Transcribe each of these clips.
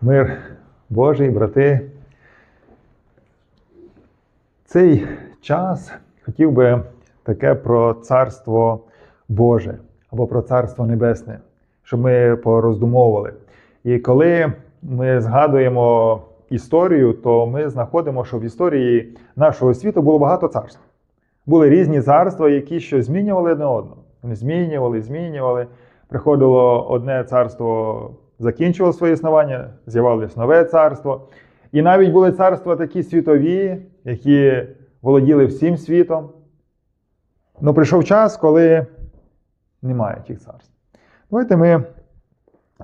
Мир Божий, брати. Цей час хотів би таке про Царство Боже або про Царство Небесне, щоб ми пороздумовували. І коли ми згадуємо історію, то ми знаходимо, що в історії нашого світу було багато царств. Були різні царства, які що змінювали одне одного. Вони змінювали, змінювали. Приходило одне царство, закінчувало своє існування, з'явилось нове царство. І навіть були царства такі світові, які володіли всім світом. Ну прийшов час, коли немає тих царств. Давайте ми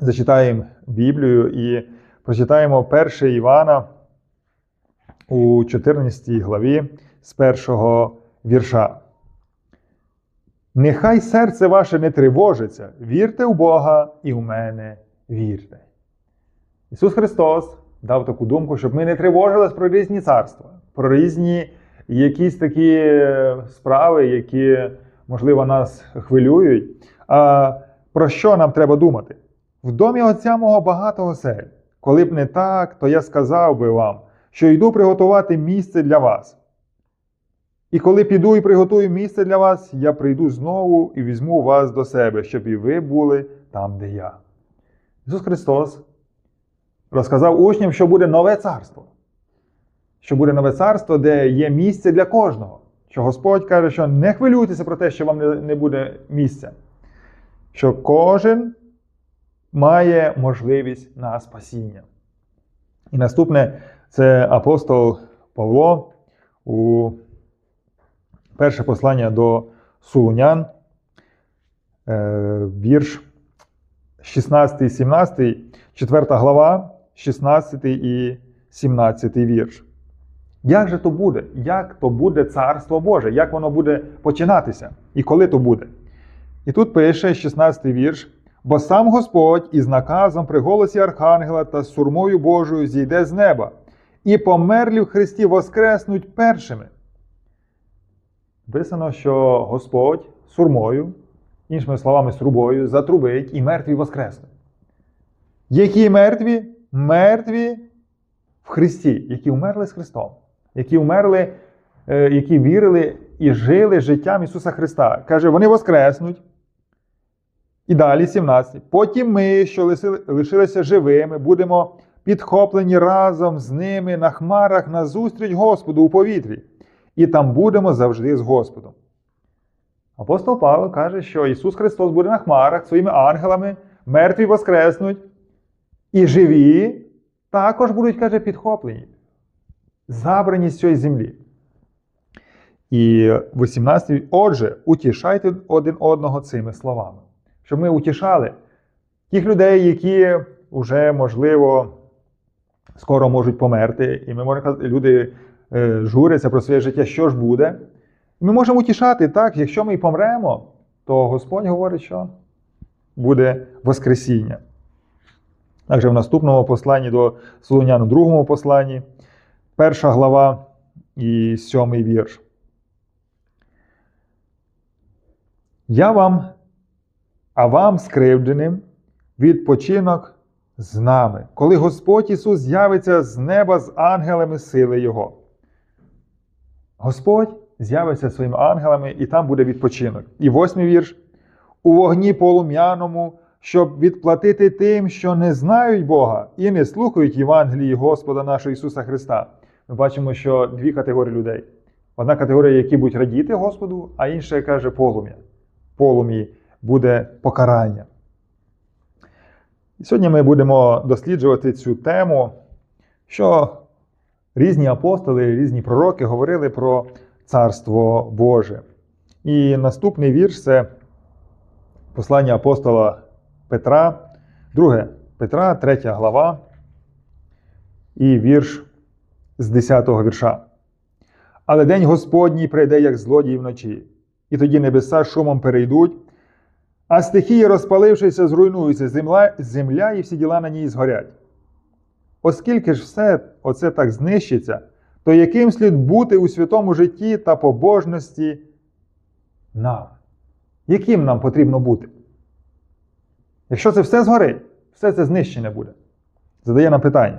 зачитаємо Біблію і прочитаємо 1 Івана у 14 главі з першого вірша. Нехай серце ваше не тривожиться, вірте в Бога і в мене вірте. Ісус Христос дав таку думку, щоб ми не тривожились про різні царства, про різні якісь такі справи, які, можливо, нас хвилюють. А про що нам треба думати? В домі Отця мого багато осель. Коли б не так, то я сказав би вам, що йду приготувати місце для вас. І коли піду і приготую місце для вас, я прийду знову і візьму вас до себе, щоб і ви були там, де я. Ісус Христос розказав учням, що буде нове царство. Що буде нове царство, де є місце для кожного. Що Господь каже, що не хвилюйтеся про те, що вам не буде місця. Що кожен має можливість на спасіння. І наступне це апостол Павло у перше послання до Сулунян, вірш 16, 17, 4 глава, 16 і 17 вірш. Як же то буде? Як то буде Царство Боже? Як воно буде починатися? І коли то буде? І тут пише 16 вірш. Бо сам Господь із наказом при голосі Архангела та сурмою Божою зійде з неба, і померлі в Христі воскреснуть першими. Писано, що Господь сурмою, іншими словами, сурбою, затрубить і мертві воскреснуть. Які мертві? Мертві в Христі, які вмерли з Христом, які вмерли, які вірили і жили життям Ісуса Христа. Каже, вони воскреснуть. І далі 17. Потім ми, що лишилися живими, будемо підхоплені разом з ними на хмарах назустріч Господу у повітрі, і там будемо завжди з Господом. Апостол Павло каже, що Ісус Христос буде на хмарах своїми ангелами, мертві воскреснуть, і живі також будуть, каже, підхоплені, забрані з цієї землі. І 18. Отже, утішайте один одного цими словами щоб ми утішали тих людей, які вже, можливо, скоро можуть померти, і ми можемо люди е, журяться про своє життя, що ж буде. Ми можемо утішати так, якщо ми помремо, то Господь говорить, що буде Воскресіння. Також в наступному посланні до Солонян, другому посланні, перша глава і сьомий вірш. Я вам а вам, скривдженим, відпочинок з нами, коли Господь Ісус з'явиться з неба з ангелами сили Його. Господь з'явиться своїми ангелами, і там буде відпочинок. І восьмий вірш. У вогні полум'яному, щоб відплатити тим, що не знають Бога і не слухають Євангелії Господа нашого Ісуса Христа. Ми бачимо, що дві категорії людей. Одна категорія, які будуть радіти Господу, а інша каже полум'я. Полум'ї буде покарання. І сьогодні ми будемо досліджувати цю тему, що різні апостоли, різні пророки говорили про Царство Боже. І наступний вірш це послання апостола Петра, 2 Петра, 3 глава, і вірш з 10 вірша. Але день Господній прийде, як злодій вночі, і тоді небеса шумом перейдуть. А стихії, розпалившися, зруйнуються, земля, земля і всі діла на ній згорять. Оскільки ж все оце так знищиться, то яким слід бути у святому житті та побожності нам? Яким нам потрібно бути? Якщо це все згорить, все це знищене буде. задає нам питання,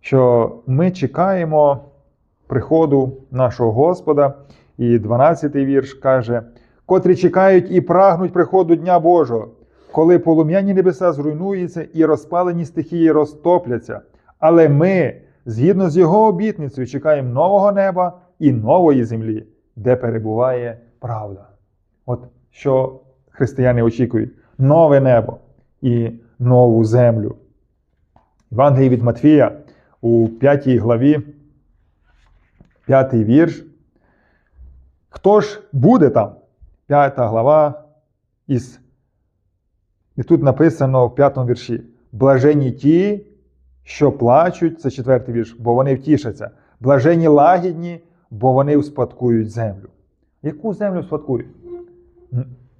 що ми чекаємо приходу нашого Господа, і 12-й вірш каже, котрі чекають і прагнуть приходу Дня Божого, коли полум'яні небеса зруйнуються і розпалені стихії розтопляться. Але ми, згідно з його обітницею, чекаємо нового неба і нової землі, де перебуває правда. От що християни очікують: нове небо і нову землю. Євангелії від Матфія у 5 главі, 5 вірш. Хто ж буде там? 5 глава із. І тут написано в 5 вірші: Блажені ті, що плачуть, це четвертий вірш, бо вони втішаться. Блажені лагідні, бо вони успадкують землю. Яку землю спадкують?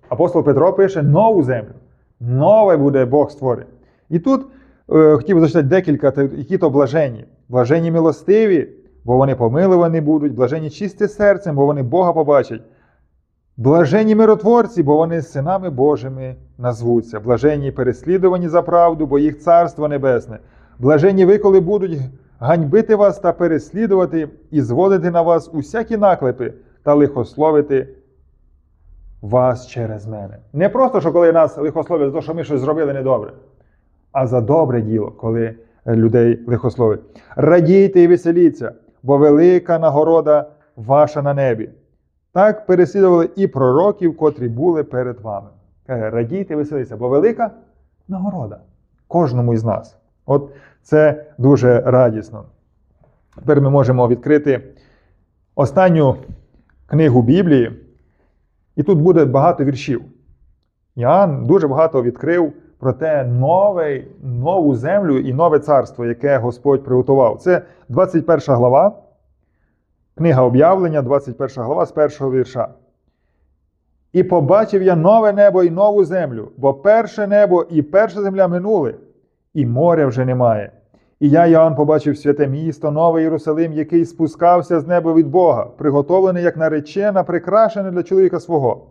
Апостол Петро пише нову землю. Нове буде Бог створить. І тут е, хотів би зачитати декілька, які то блажені. Блажені милостиві, бо вони помилувані будуть, блажені чисті серцем, бо вони Бога побачать. Блажені миротворці, бо вони синами Божими назвуться. Блажені переслідувані за правду, бо їх царство небесне. Блажені ви, коли будуть ганьбити вас та переслідувати і зводити на вас усякі наклепи та лихословити вас через мене. Не просто, що коли нас лихословять за те, що ми щось зробили недобре, а за добре діло, коли людей лихословить. Радійте і веселіться, бо велика нагорода ваша на небі. Так переслідували і пророків, котрі були перед вами. Радійте і веселіться, бо велика нагорода кожному із нас. От це дуже радісно. Тепер ми можемо відкрити останню книгу Біблії, і тут буде багато віршів. Іоанн дуже багато відкрив про те нове, нову землю і нове царство, яке Господь приготував. Це 21 глава, книга об'явлення, 21 глава з першого вірша. І побачив я нове небо і нову землю, бо перше небо і перша земля минули, і моря вже немає. І я, Іоанн, побачив святе місто, новий Єрусалим, який спускався з неба від Бога, приготовлений як наречена, прикрашене для чоловіка свого.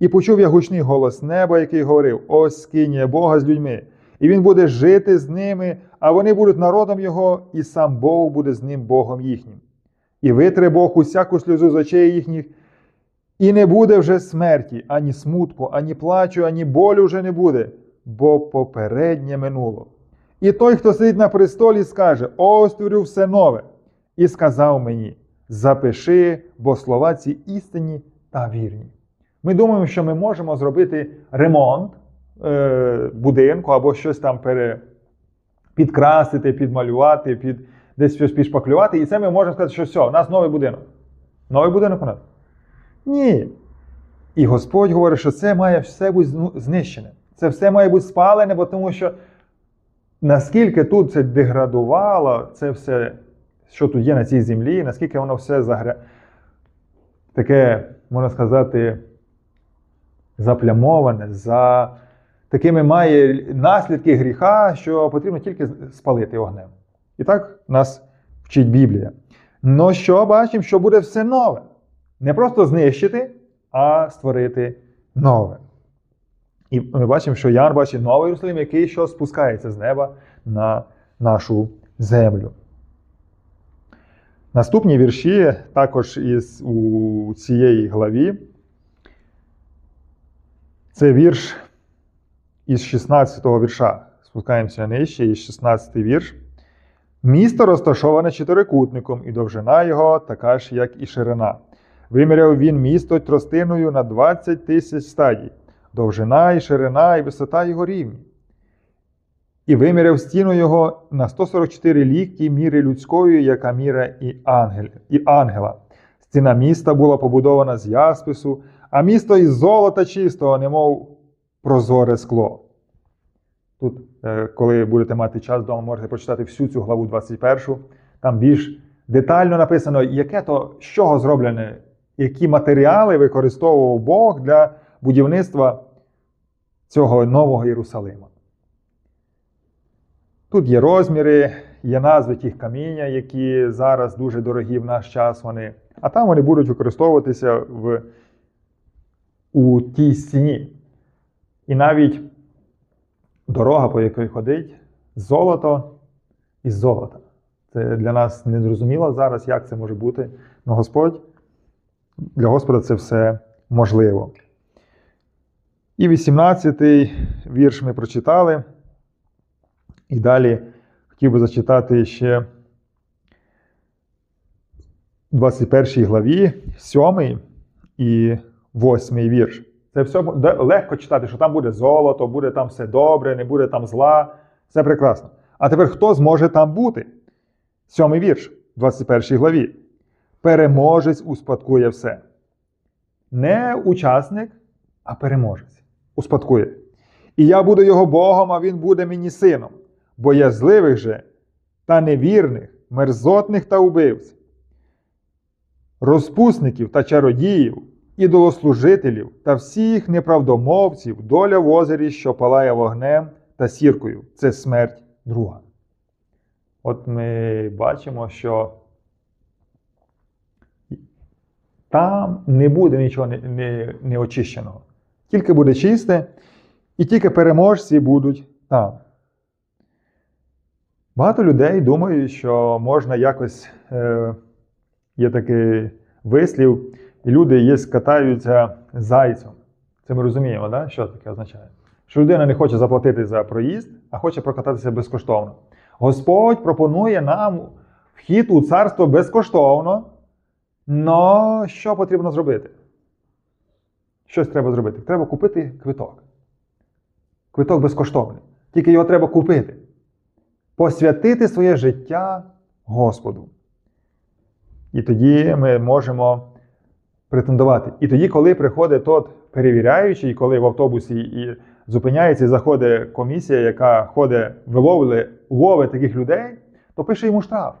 І почув я гучний голос неба, який говорив: Ось скинія Бога з людьми, і він буде жити з ними, а вони будуть народом Його, і сам Бог буде з ним Богом їхнім. І витре Бог усяку сльозу з очей їхніх, і не буде вже смерті, ані смутку, ані плачу, ані болю вже не буде, бо попереднє минуло. І той, хто сидить на престолі, скаже: Ось творю все нове. І сказав мені: запиши, бо слова ці істинні та вірні. Ми думаємо, що ми можемо зробити ремонт е, будинку або щось там пере, підкрасити, підмалювати, під, десь щось підшпаклювати, і це ми можемо сказати, що все, у нас новий будинок. Новий будинок у нас? Ні. І Господь говорить, що це має все бути знищене. Це все має бути спалене, бо тому що наскільки тут це деградувало, це все, що тут є на цій землі, наскільки воно все загря... таке, можна сказати, заплямоване, за такими має наслідки гріха, що потрібно тільки спалити огнем. І так нас вчить Біблія. Ну що бачимо, що буде все нове. Не просто знищити, а створити нове. І ми бачимо, що Ян бачить новий Єрусалим, який що спускається з неба на нашу землю. Наступні вірші також із у цієї главі. Це вірш із 16 го вірша. Спускаємося нижче, із 16 вірш. Місто розташоване чотирикутником, і довжина його така ж, як і ширина. Виміряв він місто тростиною на 20 тисяч стадій, довжина і ширина, і висота його рівні. І виміряв стіну його на 144 лікті міри людської, яка міра і, ангел, і ангела. Стіна міста була побудована з яспису, а місто із золота чистого, немов прозоре скло. Тут, е, коли будете мати час вдома, можете прочитати всю цю главу 21. Там більш детально написано, яке то з чого зроблене, які матеріали використовував Бог для будівництва цього нового Єрусалима. Тут є розміри, є назви тих каміння, які зараз дуже дорогі в наш час. Вони, а там вони будуть використовуватися в, у тій стіні. І навіть дорога, по якій ходить золото із золота. Це для нас не зрозуміло зараз, як це може бути. Але Господь, для Господа це все можливо. І 18-й вірш ми прочитали. І далі хотів би зачитати ще 21 главі, 7 і 8 вірш. Це все легко читати, що там буде золото, буде там все добре, не буде там зла. Все прекрасно. А тепер хто зможе там бути? Сьомий вірш, 21 главі. Переможець успадкує все. Не учасник, а переможець. Успадкує. І я буду його Богом, а він буде мені сином. Боязливих же та невірних, мерзотних та убивць, розпусників та чародіїв, ідолослужителів та всіх неправдомовців, доля в озері, що палає вогнем та сіркою. Це смерть друга. От ми бачимо, що там не буде нічого не, не, неочищеного. Тільки буде чисте, і тільки переможці будуть там. Багато людей думають, що можна якось е, є такий вислів, і люди є катаються зайцем. Це ми розуміємо, да? що таке означає? Що людина не хоче заплатити за проїзд, а хоче прокататися безкоштовно. Господь пропонує нам вхід у царство безкоштовно. Но що потрібно зробити? Щось треба зробити. Треба купити квиток. Квиток безкоштовний. Тільки його треба купити. Посвятити своє життя Господу. І тоді ми можемо претендувати. І тоді, коли приходить тот перевіряючий, коли в автобусі і зупиняється і заходить комісія, яка ходить, виловлює, ловить таких людей, то пише йому штраф.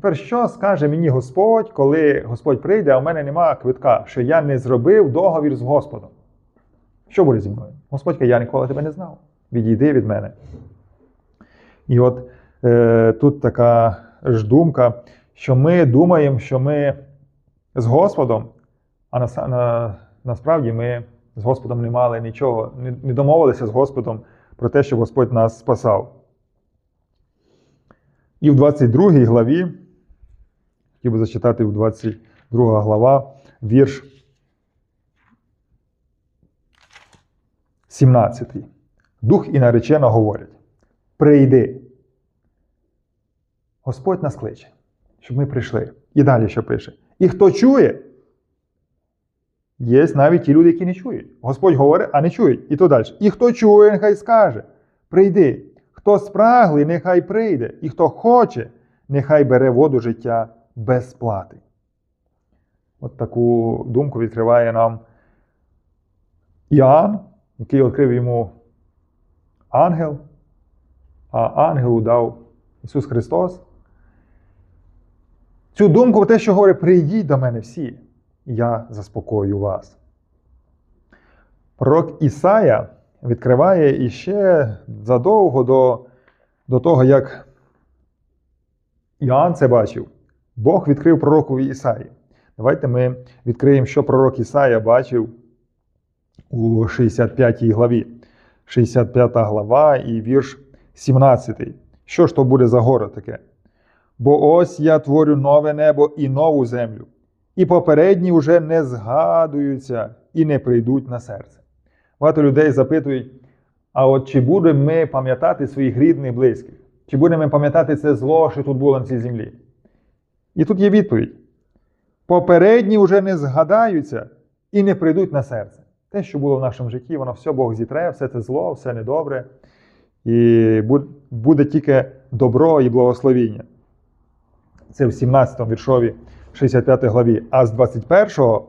Тепер що скаже мені Господь, коли Господь прийде, а в мене немає квитка, що я не зробив договір з Господом? Що буде зі мною? Господь каже, я ніколи тебе не знав. Відійди від мене. І от е, тут така ж думка, що ми думаємо, що ми з Господом, а на, на, насправді ми з Господом не мали нічого, не, не домовилися з Господом про те, що Господь нас спасав. І в 22 главі, хотів би зачитати в 22 глава вірш 17. Дух і наречена говорять: Прийди. Господь нас кличе, щоб ми прийшли. І далі що пише? І хто чує, є навіть ті люди, які не чують. Господь говорить, а не чують. І то далі. І хто чує, нехай скаже: Прийди. Хто спраглий, нехай прийде, і хто хоче, нехай бере воду життя без плати. От таку думку відкриває нам Іоанн, який відкрив йому ангел, а ангелу дав Ісус Христос. Цю думку про те, що говорить, прийдіть до мене всі, і я заспокою вас. Пророк Ісая відкриває іще задовго до, до того, як Іоанн це бачив, Бог відкрив пророкові Ісаї. Давайте ми відкриємо, що пророк Ісая бачив у 65 главі. 65 глава і вірш 17. Що ж то буде за горе таке? Бо ось я творю нове небо і нову землю, і попередні вже не згадуються і не прийдуть на серце. Багато людей запитують: а от чи будемо ми пам'ятати своїх рідних, близьких? Чи будемо ми пам'ятати це зло, що тут було на цій землі? І тут є відповідь: попередні вже не згадаються і не прийдуть на серце. Те, що було в нашому житті, воно все Бог зітре, все це зло, все недобре. І буде тільки добро і благословіння. Це в 17 віршові 65 главі. А з 21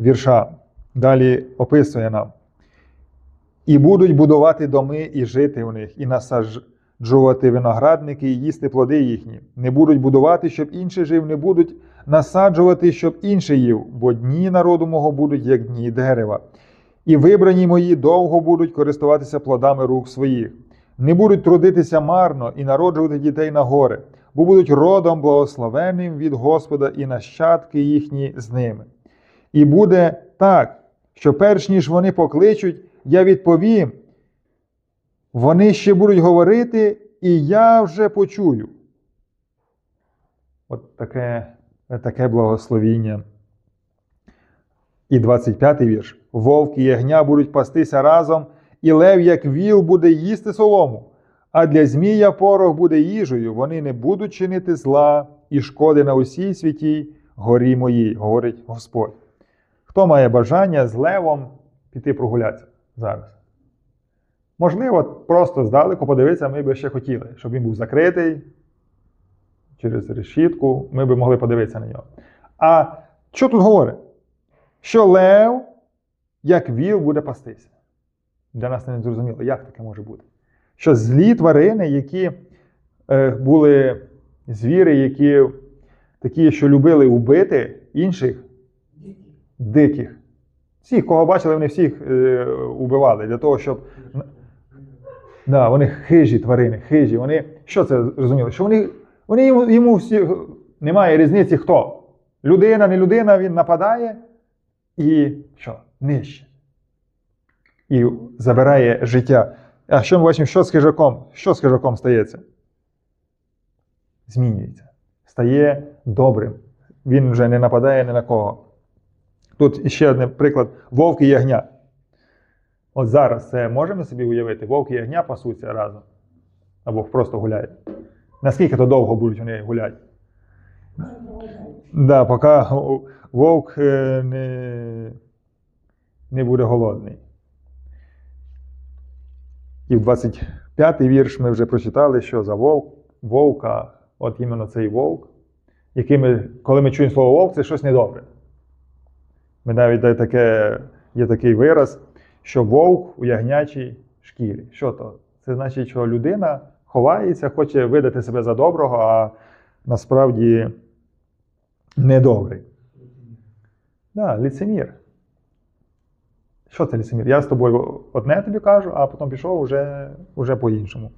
вірша далі описує нам. І будуть будувати доми і жити у них, і насаджувати виноградники, і їсти плоди їхні. Не будуть будувати, щоб інший жив, не будуть насаджувати, щоб інший їв, бо дні народу мого будуть, як дні дерева. І вибрані мої довго будуть користуватися плодами рук своїх. Не будуть трудитися марно і народжувати дітей на горе, бо будуть родом благословенним від Господа і нащадки їхні з ними. І буде так, що перш ніж вони покличуть, я відповім, вони ще будуть говорити, і я вже почую. От таке, таке благословіння. І 25 вірш. Вовк і ягня будуть пастися разом, і лев, як віл, буде їсти солому. А для змія порох буде їжею, вони не будуть чинити зла і шкоди на усій святій горі моїй, говорить Господь. Хто має бажання з левом піти прогулятися зараз? Можливо, просто здалеку подивитися, ми би ще хотіли, щоб він був закритий через решітку, ми би могли подивитися на нього. А що тут говорить? Що лев, як віл, буде пастися. Для нас не зрозуміло, як таке може бути. Що злі тварини, які е, були звіри, які такі, що любили убити інших диких. Всіх, кого бачили, вони всіх е, убивали для того, щоб. Да, вони хижі тварини, хижі. Вони що це розуміли? Що вони, вони йому, йому всі немає різниці хто. Людина, не людина, він нападає і що? Нищить. І забирає життя. А що ми бачимо, що з хижаком? Що з хижаком стається? Змінюється. Стає добрим. Він вже не нападає ні на кого. Тут ще один приклад: вовк і ягня. От зараз це можемо собі уявити, вовк і ягня пасуться разом. Або просто гуляють. Наскільки то довго будуть вони гуляти? Да, поки вовк е, не, не буде голодний. І в 25-й вірш ми вже прочитали, що за вовк, вовка, от іменно цей вовк, який ми, коли ми чуємо слово вовк, це щось недобре. Ми навіть є, таке, є такий вираз, що вовк у ягнячій шкірі. Що то? Це значить, що людина ховається, хоче видати себе за доброго, а насправді недобрий. Да, ліцемір. Що це ліцемір? Я з тобою одне тобі кажу, а потім пішов уже, уже по-іншому.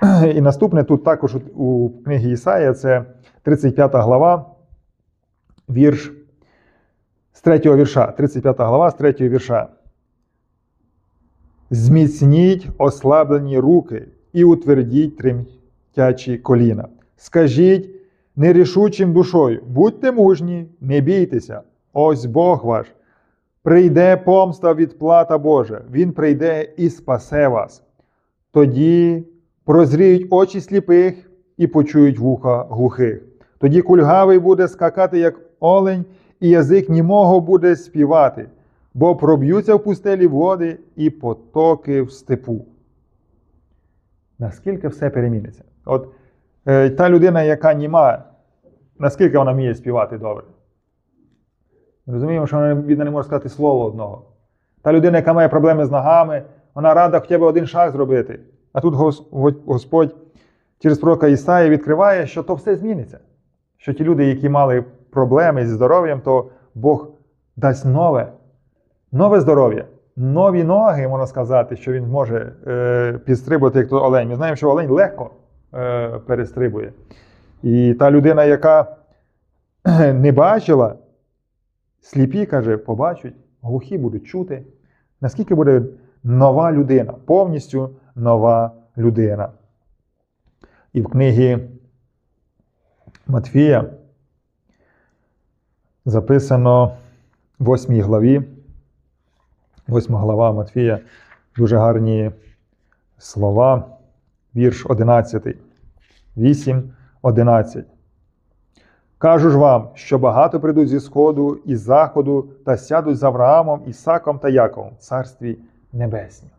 І наступне тут також у книгі Ісаїя, це 35 глава, вірш з 3 вірша. 35 глава з 3 вірша. Зміцніть ослаблені руки і утвердіть тремтячі коліна. Скажіть нерішучим душою, будьте мужні, не бійтеся, ось Бог ваш. Прийде помста відплата Божа, Він прийде і спасе вас. Тоді прозріють очі сліпих і почують вуха глухих. Тоді кульгавий буде скакати, як олень, і язик німого буде співати, бо проб'ються в пустелі води і потоки в степу. Наскільки все переміниться? От е, та людина, яка німа, наскільки вона вміє співати добре? Розуміємо, що вона бідна не може сказати слово одного. Та людина, яка має проблеми з ногами, вона рада хоча б один шаг зробити. А тут Господь через пророка Ісаї відкриває, що то все зміниться. Що ті люди, які мали проблеми зі здоров'ям, то Бог дасть нове, нове здоров'я, нові ноги, можна сказати, що він може е, підстрибувати, як то олень. Ми знаємо, що олень легко е, перестрибує. І та людина, яка не бачила, сліпі, каже, побачать, глухі будуть чути. Наскільки буде нова людина, повністю нова людина. І в книгі Матфія записано в 8 главі, 8 глава Матфія, дуже гарні слова, вірш 11. 8, 11. Кажу ж вам, що багато прийдуть зі сходу і заходу та сядуть з Авраамом, Ісаком та Яковом в Царстві Небеснім.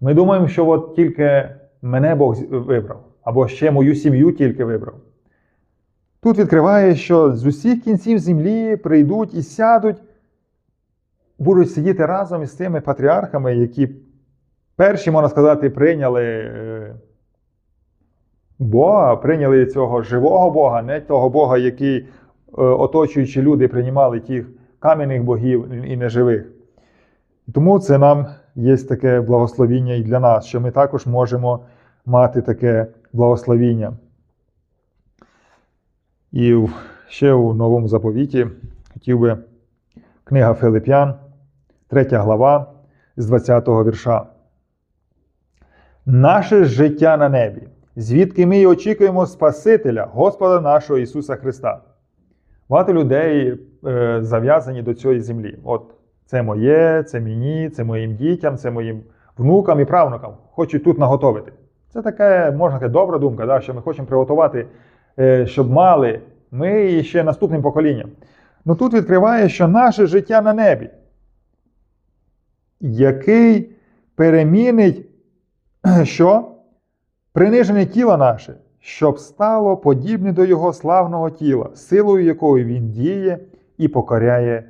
Ми думаємо, що от тільки мене Бог вибрав, або ще мою сім'ю тільки вибрав. Тут відкриває, що з усіх кінців землі прийдуть і сядуть, будуть сидіти разом із тими патріархами, які перші, можна сказати, прийняли Бога, прийняли цього живого Бога, не того Бога, який оточуючи люди, приймали тих кам'яних богів і неживих. Тому це нам є таке благословіння і для нас, що ми також можемо мати таке благословіння. І ще у новому заповіті хотів би книга Филип'ян, 3 глава з 20 вірша. наше життя на небі, звідки ми й очікуємо Спасителя, Господа нашого Ісуса Христа. Багато людей е, зав'язані до цієї землі. От це моє, це мені, це моїм дітям, це моїм внукам і правнукам. Хочуть тут наготовити. Це таке, можна сказати, добра думка, да, що ми хочемо приготувати, е, щоб мали ми і ще наступним поколінням. Ну тут відкриває, що наше життя на небі, який перемінить що? Принижене тіло наше, щоб стало подібне до Його славного тіла, силою якої Він діє і покоряє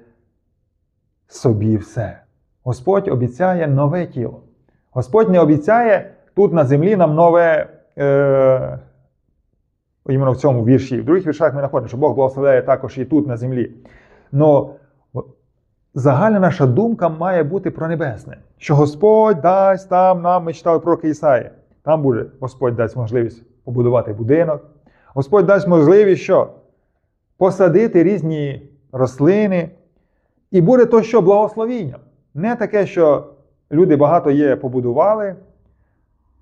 собі все. Господь обіцяє нове тіло. Господь не обіцяє тут на землі нам нове. Е, іменно в цьому вірші. В других віршах ми знаходимо, що Бог благословляє також і тут на землі. Но загальна наша думка має бути про небесне, що Господь дасть там нам, ми читали про Ісаї, там буде Господь дасть можливість побудувати будинок. Господь дасть можливість що? Посадити різні рослини. І буде то, що благословіння. Не таке, що люди багато є побудували,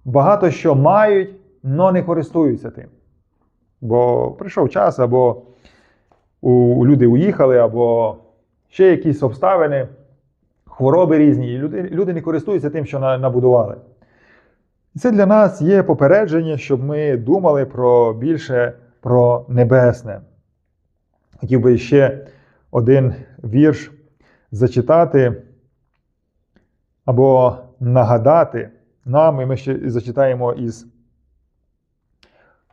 багато що мають, але не користуються тим. Бо прийшов час, або у, люди уїхали, або ще якісь обставини, хвороби різні, і люди, люди не користуються тим, що на- набудували. І це для нас є попередження, щоб ми думали про більше про небесне. Хотів би ще один вірш зачитати або нагадати нам, і ми ще зачитаємо із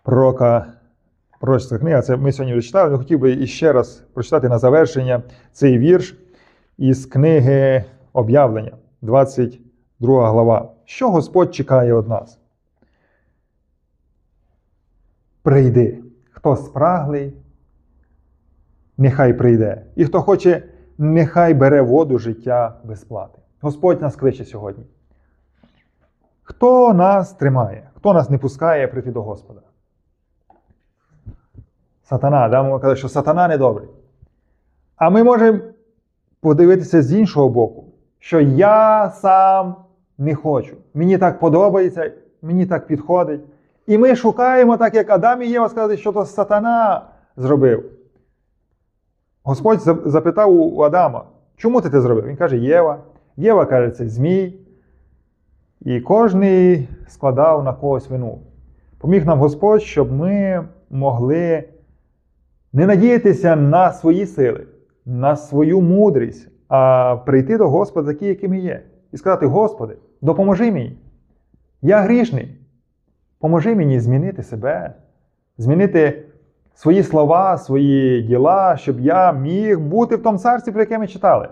пророка пророчська книга. Це ми сьогодні вже читали, але хотів би іще раз прочитати на завершення цей вірш із книги Об'явлення, 22 глава. Що Господь чекає від нас? Прийди. Хто спраглий, нехай прийде. І хто хоче, нехай бере воду життя без плати. Господь нас кличе сьогодні. Хто нас тримає? Хто нас не пускає прийти до Господа? Сатана, да? ми що сатана недобрий. А ми можемо подивитися з іншого боку, що я сам не хочу. Мені так подобається, мені так підходить. І ми шукаємо, так як Адам і Єва сказали, що то сатана зробив. Господь запитав у Адама, чому ти це зробив? Він каже, Єва. Єва каже, це змій. І кожний складав на когось вину. Поміг нам Господь, щоб ми могли не надіятися на свої сили, на свою мудрість, а прийти до Господа такий, яким ми є. І сказати: Господи, допоможи мені. Я грішний. Поможи мені змінити себе, змінити свої слова, свої діла, щоб я міг бути в тому царстві, про яке ми читали.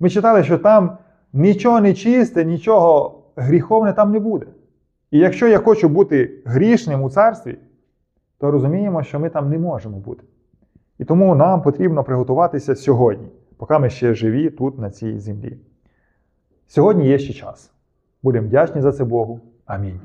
Ми читали, що там нічого не чисте, нічого гріховне там не буде. І якщо я хочу бути грішним у царстві, то розуміємо, що ми там не можемо бути. І тому нам потрібно приготуватися сьогодні, поки ми ще живі тут, на цій землі. Сьогодні є ще час. Будемо вдячні за це Богу. Амінь.